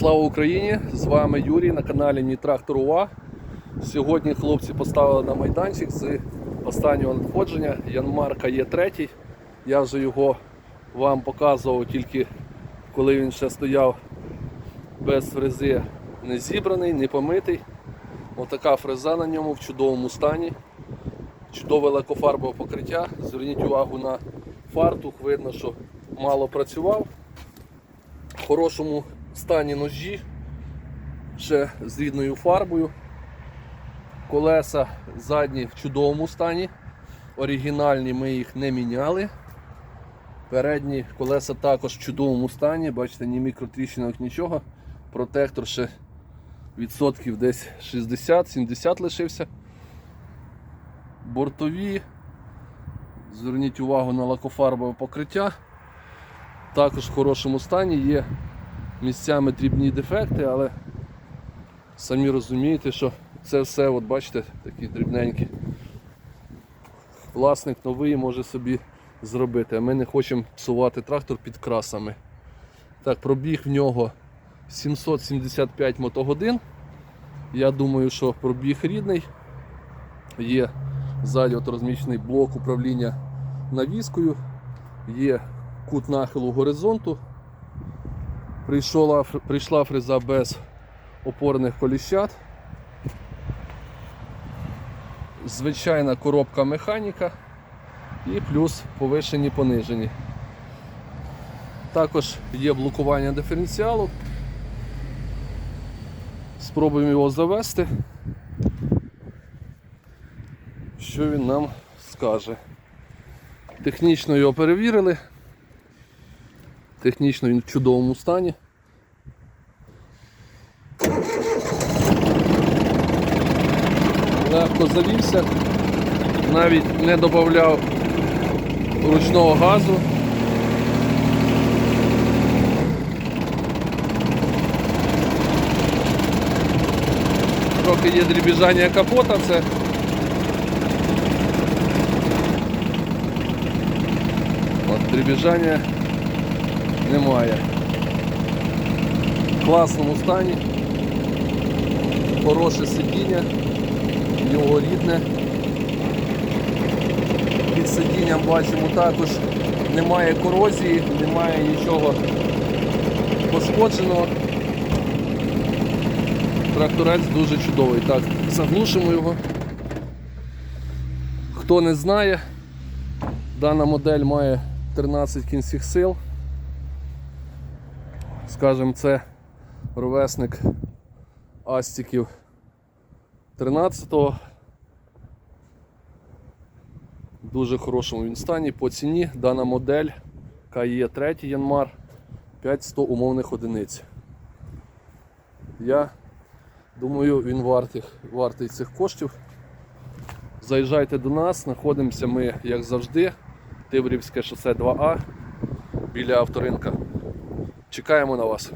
Слава Україні! З вами Юрій на каналі Мій Трактор УА. Сьогодні хлопці поставили на майданчик з останнього надходження Янмарка Є3. Я вже його вам показував тільки коли він ще стояв без фрези, не зібраний, не помитий. Отака фреза на ньому в чудовому стані. Чудове лакофарбове покриття. Зверніть увагу на фартух, видно, що мало працював. В хорошому стані ножі, ще з рідною фарбою. Колеса задні в чудовому стані. Оригінальні ми їх не міняли. Передні колеса також в чудовому стані, бачите, ні мікротріщинок, нічого. Протектор ще відсотків десь 60-70 лишився. Бортові. Зверніть увагу на лакофарбове покриття. Також в хорошому стані є місцями дрібні дефекти, але самі розумієте, що це все, от бачите, такі дрібненькі. Власник новий може собі зробити, а ми не хочемо псувати трактор під красами. Так, пробіг в нього 775 мотогодин. Я думаю, що пробіг рідний. Є ззаді от розміщений блок управління навіскою, є кут нахилу горизонту. Прийшла, прийшла фреза без опорних коліщат. Звичайна коробка механіка і плюс повишені понижені. Також є блокування диференціалу. Спробуємо його завести. Що він нам скаже? Технічно його перевірили. Технічно він в чудовому стані. Легко завівся, навіть не додавав ручного газу. Трохи є дрібіжання капота, це От, дрібіжання немає. В класному стані. Хороше сидіння, його рідне. Під сидінням бачимо також немає корозії, немає нічого пошкодженого. Тракторець дуже чудовий. Так, заглушимо його. Хто не знає, дана модель має 13 кінських сил. Скажем, це ровесник Астіків 13-го. Дуже хорошому він стані. По ціні дана модель КАЄ 3 Янмар 500 умовних одиниць. Я думаю, він вартий, вартий цих коштів. Заїжджайте до нас, знаходимося ми, як завжди, Тиврівське шосе 2А біля авторинка. Чекаємо на вас.